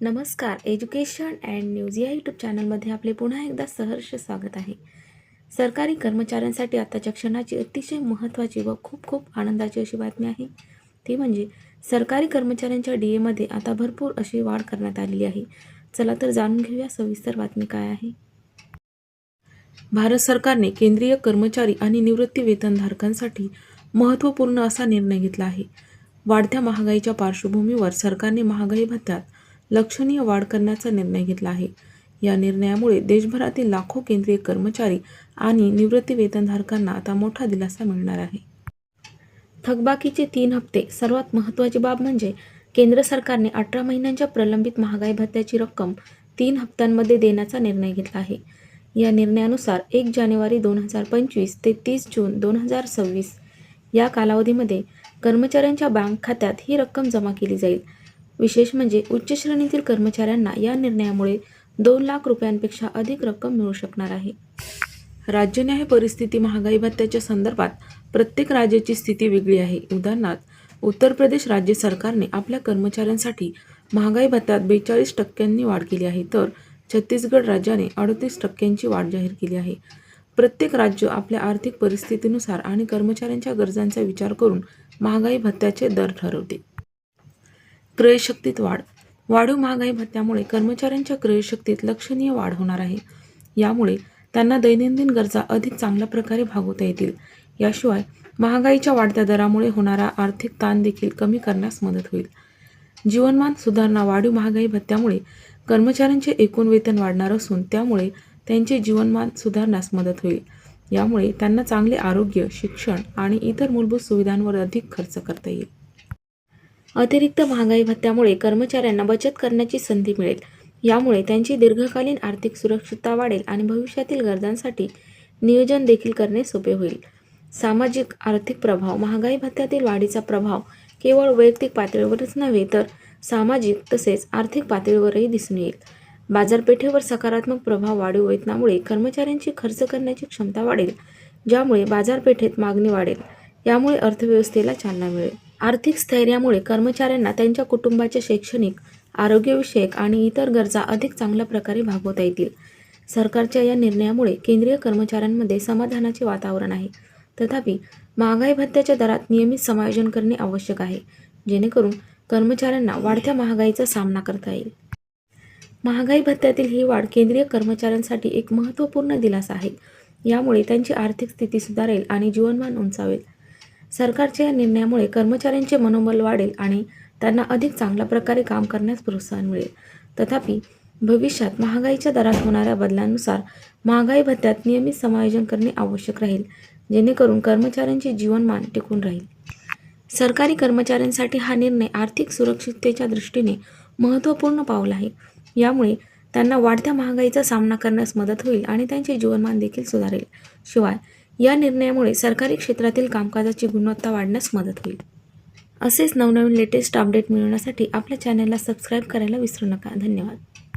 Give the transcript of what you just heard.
नमस्कार. Education and news या YouTube चॅनलमध्ये आपले पुन्हा एकदा सहर्ष स्वागत आहे. सरकारी कर्मचाऱ्यांसाठी आताच्या क्षणाची अतिशय महत्त्वाची व खूप खूप आनंदाची अशी बातमी आहे. ती म्हणजे सरकारी कर्मचाऱ्यांच्या डी एमध्ये आता भरपूर अशी वाढ करण्यात आलेली आहे. चला तर जाणून घेऊया सविस्तर बातमी काय आहे. भारत सरकारने केंद्रीय कर्मचारी आणि निवृत्ती वेतनधारकांसाठी महत्त्वपूर्ण असा निर्णय घेतला आहे. वाढत्या महागाईच्या पार्श्वभूमीवर सरकारने महागाई भत्त्यात लक्षणीय वाढ करण्याचा निर्णय घेतला आहे. या निर्णयामुळे देशभरातील लाखो केंद्रीय कर्मचारी आणि निवृत्ती वेतनधारकांना आता मोठा दिलासा मिळणार आहे. थकबाकीचे तीन हप्ते. सर्वात महत्त्वाची बाब म्हणजे केंद्र सरकारने अठरा महिन्यांच्या प्रलंबित महागाई भत्त्याची रक्कम तीन हप्त्यांमध्ये देण्याचा निर्णय घेतला आहे. या निर्णयानुसार एक जानेवारी दोन हजार पंचवीस ते तीस जून दोन हजार सव्वीस या कालावधीमध्ये कर्मचाऱ्यांच्या बँक खात्यात ही रक्कम जमा केली जाईल. विशेष म्हणजे उच्च श्रेणीतील कर्मचाऱ्यांना या निर्णयामुळे दोन लाख रुपयांपेक्षा अधिक रक्कम मिळू शकणार आहे. राज्यन्याय परिस्थिती महागाई भत्त्याच्या संदर्भात प्रत्येक राज्याची स्थिती वेगळी आहे. उदाहरणार्थ उत्तर प्रदेश राज्य सरकारने आपल्या कर्मचाऱ्यांसाठी महागाई भत्त्यात बेचाळीस टक्क्यांनी वाढ केली आहे तर छत्तीसगड राज्याने अडतीस टक्क्यांची वाढ जाहीर केली आहे. प्रत्येक राज्य आपल्या आर्थिक परिस्थितीनुसार आणि कर्मचाऱ्यांच्या गरजांचा विचार करून महागाई भत्त्याचे दर ठरवते. क्रयशक्तीत वाढ. वाढीव महागाई भत्त्यामुळे कर्मचाऱ्यांच्या क्रयशक्तीत लक्षणीय वाढ होणार आहे. यामुळे त्यांना दैनंदिन गरजा अधिक चांगल्या प्रकारे भागवता येतील. याशिवाय महागाईच्या वाढत्या दरामुळे होणारा आर्थिक ताण देखील कमी करण्यास मदत होईल. जीवनमान सुधारणा वाढीव महागाई भत्त्यामुळे कर्मचाऱ्यांचे एकूण वेतन वाढणार असून त्यामुळे त्यांचे जीवनमान सुधारण्यास मदत होईल. यामुळे त्यांना चांगले आरोग्य शिक्षण आणि इतर मूलभूत सुविधांवर अधिक खर्च करता येईल. अतिरिक्त महागाई भत्त्यामुळे कर्मचाऱ्यांना बचत करण्याची संधी मिळेल. यामुळे त्यांची दीर्घकालीन आर्थिक सुरक्षितता वाढेल आणि भविष्यातील गरजांसाठी नियोजन देखील करणे सोपे होईल. सामाजिक आर्थिक प्रभाव महागाई भत्त्यातील वाढीचा प्रभाव केवळ वैयक्तिक पातळीवरच नव्हे तर सामाजिक तसेच आर्थिक पातळीवरही दिसून येईल. बाजारपेठेवर सकारात्मक प्रभाव वाढीव वेतनामुळे कर्मचाऱ्यांची खर्च करण्याची क्षमता वाढेल ज्यामुळे बाजारपेठेत मागणी वाढेल यामुळे अर्थव्यवस्थेला चालना मिळेल. आर्थिक स्थैर्यामुळे कर्मचाऱ्यांना त्यांच्या कुटुंबाच्या शैक्षणिक आरोग्यविषयक आणि इतर गरजा अधिक चांगल्या प्रकारे भागवता येतील. सरकारच्या या निर्णयामुळे केंद्रीय कर्मचाऱ्यांमध्ये समाधानाचे वातावरण आहे. तथापि महागाई भत्त्याच्या दरात नियमित समायोजन करणे आवश्यक आहे जेणेकरून कर्मचाऱ्यांना वाढत्या महागाईचा सामना करता येईल. महागाई भत्त्यातील ही वाढ केंद्रीय कर्मचाऱ्यांसाठी एक महत्त्वपूर्ण दिलासा आहे. यामुळे त्यांची आर्थिक स्थिती सुधारेल आणि जीवनमान उंचावेल. सरकारच्या या निर्णयामुळे कर्मचाऱ्यांचे मनोबल वाढेल आणि त्यांना अधिक चांगल्या प्रकारे काम करण्यास प्रोत्साहन मिळेल. तथापि भविष्यात महागाईच्या दरात होणाऱ्या बदलांनुसार महागाई भत्त्यात नियमित समायोजन करणे आवश्यक राहील जेणेकरून कर्मचाऱ्यांचे जीवनमान टिकून राहील. सरकारी कर्मचाऱ्यांसाठी हा निर्णय आर्थिक सुरक्षिततेच्या दृष्टीने महत्त्वपूर्ण पाऊल आहे. यामुळे त्यांना वाढत्या महागाईचा सामना करण्यास मदत होईल आणि त्यांचे जीवनमान देखील सुधारेल. शिवाय या निर्णयामुळे सरकारी क्षेत्रातील कामकाजाची गुणवत्ता वाढण्यास मदत होईल. असेच नवनवीन लेटेस्ट अपडेट मिळवण्यासाठी आपल्या चॅनलला सबस्क्राईब करायला विसरू नका. धन्यवाद.